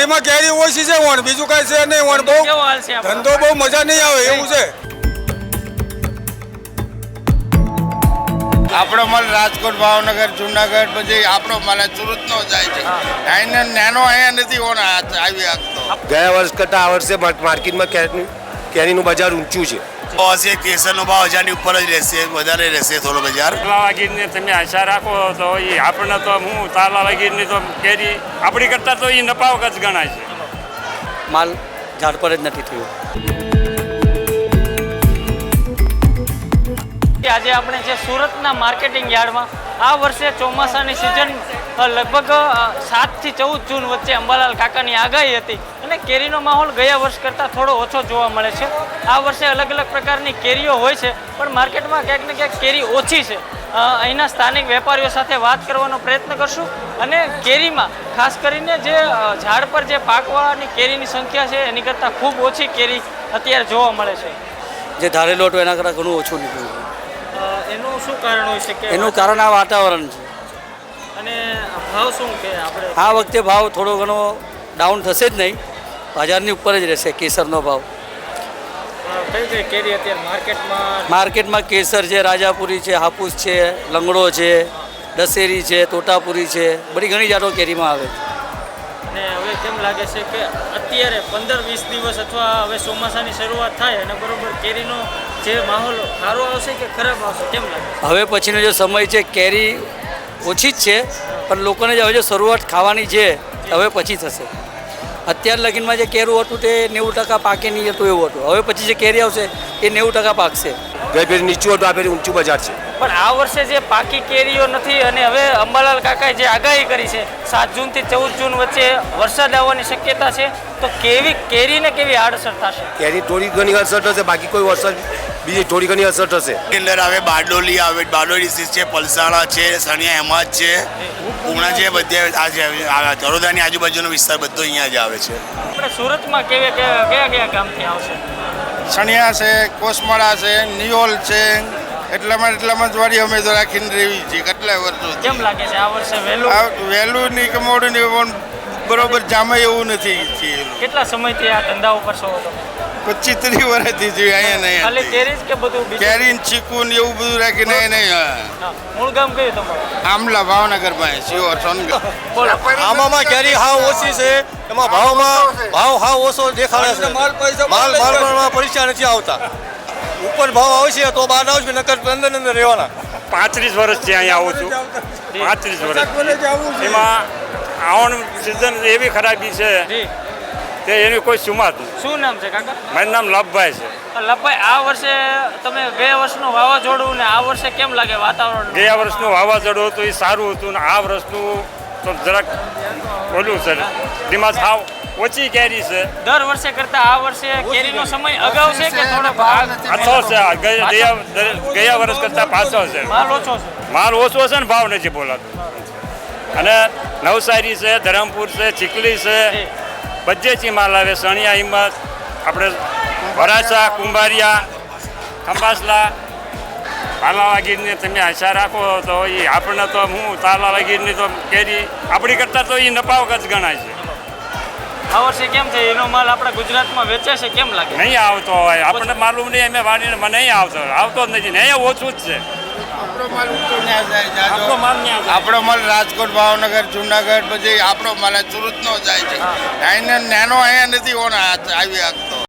વાડીમાં કેરી ઓછી છે વણ બીજું કઈ છે નહીં વણ બહુ કેવો હાલ છે આપણો? ધંધો બહુ મજા નહીં આવે એવું છે. આપણો માલ રાજકોટ ભાવનગર જુનાગઢ પછી આપણો માલ સુરતનો જાય છે. નાનો અહીંયા નથી આવી શકતો ગયા વર્ષ કરતાં આ વર્ષે માર્ક- માર્કેટમાં કેરીનું કેરીનું બજાર ઊંચું છે. હશે કેસરનો ભાવ હજારની ઉપર જ રહેશે વધારે રહેશે થોડો બજાર. તાલા ગીરની તમે આશા રાખો તો એ આપણને તો હું તાલા ગીરની તો કેરી આપણી કરતાં તો એ નફાવક જ ગણાય છે. માલ ઝાડ પર જ નથી થયો. કે આજે આપણે જે સુરતના માર્કેટિંગ યાર્ડમાં આ વર્ષે ચોમાસાની સિઝન લગભગ સાતથી ચૌદ જૂન વચ્ચે અંબાલાલ કાકાની આગાહી હતી અને કેરીનો માહોલ ગયા વર્ષ કરતાં થોડો ઓછો જોવા મળે છે. આ વર્ષે અલગ અલગ પ્રકારની કેરીઓ હોય છે પણ માર્કેટમાં ક્યાંક ને ક્યાંક કેરી ઓછી છે. અહીંના સ્થાનિક વેપારીઓ સાથે વાત કરવાનો પ્રયત્ન કરશું અને કેરીમાં ખાસ કરીને જે ઝાડ પર જે પાકવાની કેરીની સંખ્યા છે એની કરતાં ખૂબ ઓછી કેરી અત્યારે જોવા મળે છે. જે ધારેલો હતો એના કરતાં ઘણું ઓછું નીકળ્યું. એનું શું કારણ હોય છે કે એનું કારણ આ વાતાવરણ છે. અને ભાવ શું કે આપણે? આ વખતે ભાવ થોડો ઘણો ડાઉન થશે જ નહીં. બજારની ઉપર જ રહેશે કેસરનો ભાવ. કઈ કઈ કેરી અત્યારે માર્કેટમાં? માર્કેટમાં કેસર છે રાજાપુરી છે હાપુસ છે લંગડો છે દશેરી છે તોતાપુરી છે બધી ઘણી જાતો કેરીમાં આવે. છે અને હવે કેમ લાગે છે કે અત્યારે પંદર વીસ દિવસ અથવા હવે ચોમાસાની શરૂઆત થાય અને બરોબર કેરીનો જે માહોલ સારો આવશે કે ખરાબ આવશે કેમ લાગે? હવે પછીનો જે સમય છે કેરી ઓછી જ છે પણ લોકોને જે હવે જે શરૂઆત ખાવાની છે હવે પછી થશે. અત્યાર લગીનમાં જે કેરું હતું તે નેવું ટકા પાકે નહીં હતું એવું હતું. હવે પછી જે કેરી આવશે એ નેવું ટકા પાકશે. ગઈ ફેરી નીચું હતું આ ફેરી ઊંચું બજાર છે. પણ આ વર્ષે જે પાકી કેરીઓ નથી અને હવે અંબાલાલ કાકાએ જે આગાહી કરી છે સાત જૂનથી ચૌદ જૂન વચ્ચે વરસાદ આવવાની શક્યતા છે તો કેવી કેરીને કેવી આડઅસર થશે? કેરી થોડી ઘણી અસર થશે બાકી કોઈ અસર બીજી થોડી ઘણી અસર થશે. અંદર આવે બારડોલી આવે બારડોલી ડિસ્ટ્રિક્ટ છે પલસાણા છે સણિયા હેમાદ છે પૂણા છે બધે આ તળોદાની આજુબાજુનો વિસ્તાર બધો અહીંયા જ આવે છે. આપણે સુરતમાં કેવા કયા કયા ગામથી આવશે? સણિયા છે કોસમાળા છે નિયોલ છે એટલામાં એટલામાં જ વાળી અમે તો રાખીને રહેવી છીએ કેટલા વર્ષો કેમ લાગે છે આ વર્ષે વહેલું? વહેલું નહીં કે મોડું નહીં પણ બરોબર જામે એવું નથી કેટલા સમયથી આ ધંધા ઉપર છો તમે? પચીસ ત્રીસ વર્ષથી જોઈએ અહીંયા નહીં કેરી જ કે બધું કેરી ચીકુ ને એવું બધું રાખીને નહીં નહીં હા. મૂળ ગામ કયું તમારું? આમલા ભાવનગરમાં શિવર સોનગઢ. આમાં કેરી હાવ ઓછી છે એમાં ભાવમાં ભાવ હાવ ઓછો દેખાડે છે. માલ માલ માલમાં પરીક્ષા નથી આવતા. ઉપર ભાવ આવશે તો બહાર આવશે નકર અંદર અંદર રહેવાના. પાંત્રીસ વર્ષથી અહીંયા આવું છું. પાંત્રીસ વર્ષ. એમાં આવણ સિઝન એવી ખરાબી છે. કે એની કોઈ સુમાત. નથી શું નામ છે કાકા? મારું નામ લભભાઈ છે. લભાઈ આ વર્ષે તમે બે વર્ષનું વાવાઝોડું ને આ વર્ષે કેમ લાગે વાતાવરણ? ગયા વર્ષનું વાવાઝોડું હતું એ સારું હતું ને આ વર્ષનું તો જરાક ઓલું છે. એમાં સાવ ઓછી કેરી છે. દર વર્ષે કરતા આ વર્ષે કેરીનો સમય અગાઉ છે કે થોડો ભાગ? પાછો છે ગયા- ગયા વર્ષ કરતાં પાછો છે. માલ ઓછો છે. માલ ઓછો છે ને ભાવ નથી બોલાતો. અને નવસારી છે ધરમપુર છે ચીખલી છે બધેથી માલ આવે સણિયા હિંમત આપણે વરાછા કુંભારિયા ખંભાસલા તાલાવા ગીરની તમે આશા રાખો તો એ આપણને તો હું તાલાવા ગીરની તો કેરી આપણી કરતાં તો એ નપાવક જ ગણાય છે. આ વર્ષે કેમ છે? એનો માલ આપણા ગુજરાતમાં વેચે છે કેમ લાગે? નહીં આવતો હોય. આપણને માલુમ નહીં અમે વાળીને મને નહીં આવતો. આવતો જ નથી ને અહીંયા ઓછું જ છે. આપણો માલ. આપણો માલ આપણો માલ રાજકોટ ભાવનગર જુનાગઢ પછી આપણો માલ સુરતનો જાય છે. નાનો અહીંયા નથી હોના આવી